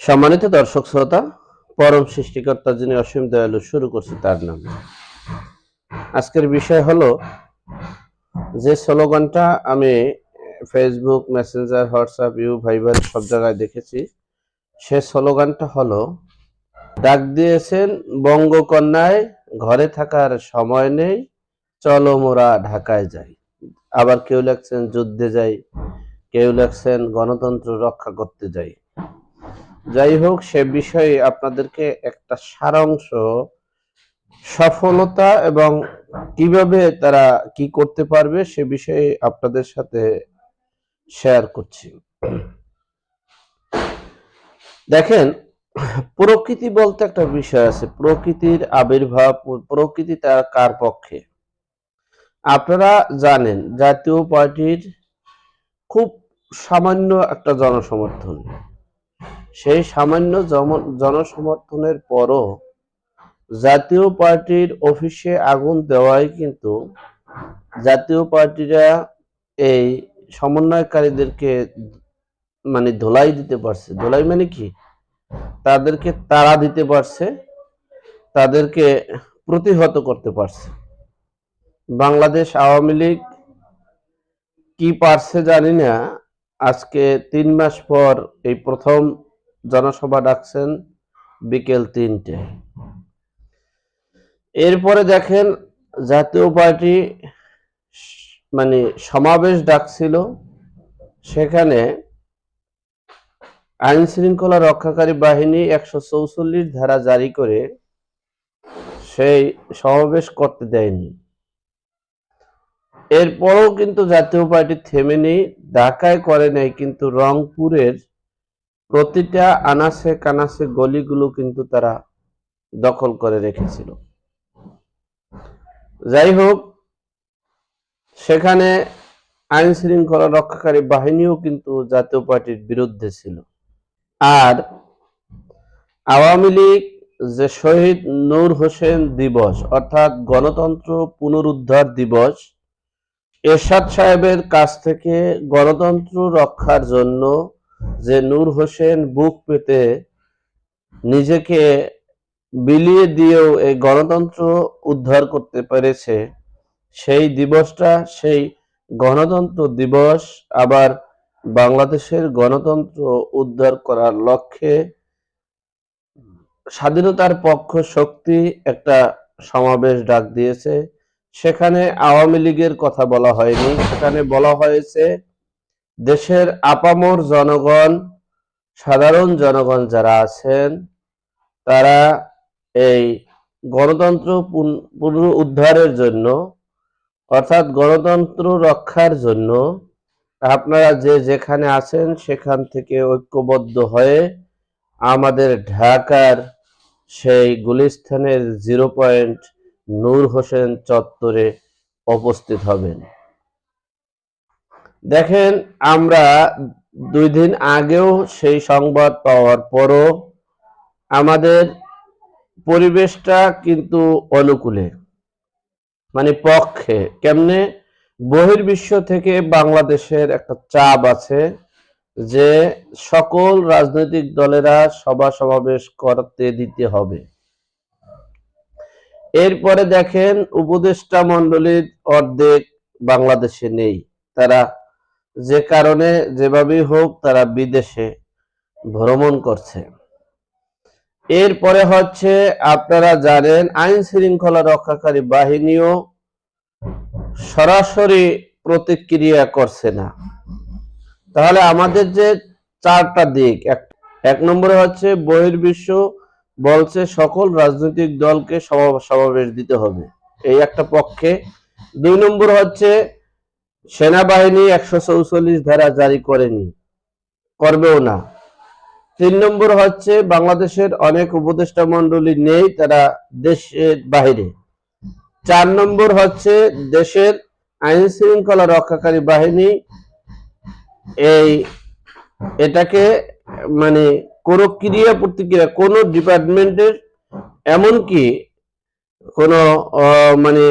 সম্মানিত দর্শক শ্রোতা, পরম সৃষ্টিকর্তা যিনি অসীম দয়ালু শুরু করছে তার নাম। আজকের বিষয় হলো যে স্লোগানটা আমি ফেসবুক মেসেঞ্জার হোয়াটসঅ্যাপ ইউ ভাইবার সব জায়গায় দেখেছি, সে স্লোগানটা হলো, ডাক দিয়েছেন বঙ্গকন্যায়, ঘরে থাকার সময় নেই, চলো মোরা ঢাকায় যাই। আবার কেউ লেখছেন যুদ্ধে যাই, কেউ লেখছেন গণতন্ত্র রক্ষা করতে যাই। যাই হোক, সে বিষয়ে আপনাদেরকে একটা সারাংশ, সফলতা এবং কীভাবে তারা কি করতে পারবে সে বিষয়ে আপনাদের সাথে শেয়ার করছি। দেখেন, প্রকৃতি বলতে একটা বিষয় আছে। প্রকৃতির আবির্ভাব, প্রকৃতি তার কার পক্ষে? আপনারা জানেন, জাতীয় পার্টির খুব সামান্য একটা জনসমর্থন। সেই সামান্য জনসমর্থনের পরও জাতীয় পার্টির অফিসে আগুন দেওয়াই কিন্তু জাতীয় পার্টিরা এই সমন্বয়কারীদেরকে মানে ধোলাই দিতে পারছে। ধোলাই মানে কি? তাদেরকে তাড়া দিতে পারছে, তাদেরকে প্রতিহত করতে পারছে। বাংলাদেশ আওয়ামী লীগ কি পারছে জানি না। আজকে তিন মাস পর এই প্রথম জনসভা ডাকছেন বিকেল তিনটে। এরপরে দেখেন জাতীয় পার্টি মানে সমাবেশ ডাকছিল। সেখানে আইন শৃঙ্খলা রক্ষাকারী বাহিনী একশো চৌচল্লিশ ধারা জারি করে সেই সমাবেশ করতে দেয়নি। এরপরও কিন্তু জাতীয় পার্টি থেমে নেই ঢাকায় করে নাই, কিন্তু রংপুরের প্রতিটা আনাসে কানাসে গলিগুলো কিন্তু তারা দখল করে রেখেছিল। যাই হোক সেখানে আইন শৃঙ্খলা রক্ষাকারী বাহিনীও কিন্তু জাতীয় পার্টির বিরুদ্ধে ছিল। আর আওয়ামী লীগ যে শহীদ নূর হোসেন দিবস, অর্থাৎ গণতন্ত্র পুনরুদ্ধার দিবস, এরশাদ সাহেবের কাছ থেকে গণতন্ত্র রক্ষার জন্য যে নূর হোসেন বুক পেতে নিজেকে বিলিয়ে দিয়েও এই গণতন্ত্র উদ্ধার করতে পেরেছে, সেই দিবসটা, সেই গণতন্ত্র দিবস আবার বাংলাদেশের গণতন্ত্র উদ্ধার করার লক্ষ্যে স্বাধীনতার পক্ষ শক্তি একটা সমাবেশ ডাক দিয়েছে। সেখানে আওয়ামী লীগের কথা বলা হয়নি। সেখানে বলা হয়েছে দেশের আপামর জনগণ, সাধারণ জনগণ যারা আছেন, তারা এই গণতন্ত্র পুন- পুনঃ উদ্ধারের জন্য, অর্থাৎ গণতন্ত্র রক্ষার জন্য, আপনারা যে যেখানে আছেন সেখান থেকে ঐক্যবদ্ধ হয়ে আমাদের ঢাকার সেই গুলিস্তানের জিরো পয়েন্ট নূর হোসেন চত্বরে উপস্থিত হবেন। দেখেন, আমরা দুই দিন আগেও সেই সংবাদ পাওয়ার পরও আমাদের পরিবেশটা কিন্তু অনুকূলে মানে পক্ষে। কেমনে? বহির্বিশ্ব থেকে বাংলাদেশের একটা চাপ আছে যে সকল রাজনৈতিক দলেরা সভা সমাবেশ করতে দিতে হবে। এরপরে দেখেন, উপদেষ্টা মন্ডলীর অর্ধেক বাংলাদেশে নেই। তারা যে কারণে যেভাবেই হোক তারা বিদেশে ভ্রমণ করছে। এরপরে হচ্ছে আপনারা জানেন আইন শৃঙ্খলা রক্ষাকারী বাহিনীও সরাসরি প্রতিক্রিয়া করছে না। তাহলে আমাদের যে চারটা দিক, এক নম্বরে হচ্ছে বহির্বিশ্ব বলছে সকল রাজনৈতিক দলকে সমাবেশ দিতে হবে। এই একটা পক্ষে। দুই নম্বর হচ্ছে সেনাবাহিনী একশো চৌচল্লিশ ধারা জারি করেনি, করবেও না। তিন নম্বর হচ্ছে, বাংলাদেশের অনেক উপদেষ্টা মন্ডলী নেই, তারা দেশের বাইরে চার নম্বর হচ্ছে, দেশের আইন শৃঙ্খলা রক্ষাকারী বাহিনী এই এটাকে মানে কোনো ক্রিয়া প্রতিক্রিয়া, কোনো ডিপার্টমেন্টের এমনকি কোনো মানে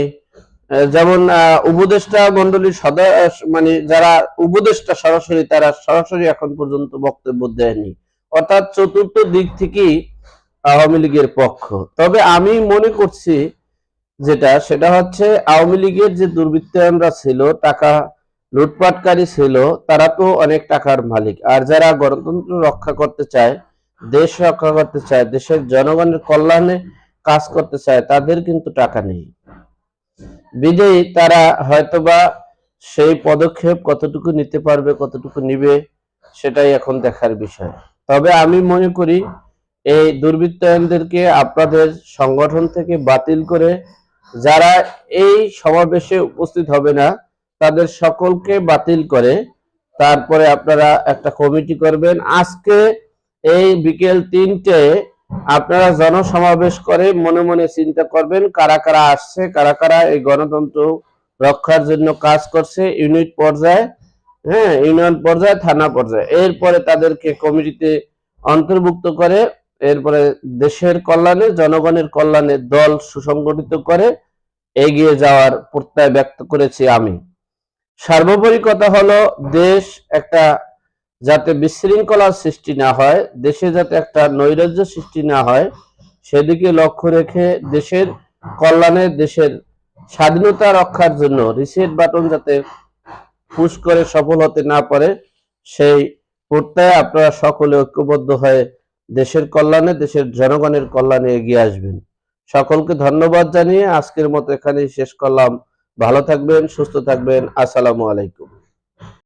যেমন উপদেষ্টা মন্ডলীর মানে যারা উপদেষ্টা সরাসরি, তারা সরাসরি এখন পর্যন্ত বক্তব্য দেয়নি। অর্থাৎ চতুর্থ দিক থেকেই আওয়ামী লীগের পক্ষ। তবে আমি মনে করছি যেটা, সেটা হচ্ছে আওয়ামী লীগের যে দুর্বৃত্তায়নরা ছিল, টাকা লুটপাটকারী ছিল, তারা তো অনেক টাকার মালিক। আর যারা গণতন্ত্র রক্ষা করতে চায়, দেশ রক্ষা করতে চায়, দেশের জনগণের কল্যাণে কাজ করতে চায়, তাদের কিন্তু টাকা নেই। বিজয়ী, তারা হয়তোবা সেই পদক্ষেপ কতটুকু নিতে পারবে, কতটুকু নিবে, সেটাই এখন দেখার বিষয়। তবে আমি মনে করি, এই দুর্বৃত্তায়নদেরকে আপনাদের সংগঠন থেকে বাতিল করে যারা এই সমাবেশে উপস্থিত হবে না, তাদের সকলকে বাতিল করে তারপরে আপনারা একটা কমিটি করবেন। আজকে এই বিকেল তিনটে আপনারা জনসমাবেশ করে মনে মনে চিন্তা করবেন কারা কারা আসছে, কারা কারা এই গণতন্ত্র রক্ষার জন্য কাজ করছে, ইউনিট পর্যায়ে হ্যাঁ ইউনিয়ন পর্যায়ে, থানা পর্যায়ে। এরপরে তাদেরকে কমিটিতে অন্তর্ভুক্ত করে, এরপরে দেশের কল্যাণে, জনগণের কল্যাণে দল সুসংগঠিত করে এগিয়ে যাওয়ার প্রত্যয় ব্যক্ত করেছি আমি। সার্বোপরি কথা হলো দেশ একটা যাতে বিশৃঙ্খলার সৃষ্টি না হয়, দেশে যাতে একটা নৈরাজ্য সৃষ্টি না হয়, সেদিকে লক্ষ্য রেখে দেশের কল্যাণে, দেশের স্বাধীনতা রক্ষার জন্য রিসেট বাটন যাতে পুশ করে সফল হতে না পারে, সেই প্রত্যয়ে আপনারা সকলে ঐক্যবদ্ধ হয়ে দেশের কল্যাণে, দেশের জনগণের কল্যাণে এগিয়ে আসবেন। সকলকে ধন্যবাদ জানিয়ে আজকের মতো এখানেই শেষ করলাম। ভালো থাকবেন, সুস্থ থাকবেন। আসসালামু আলাইকুম।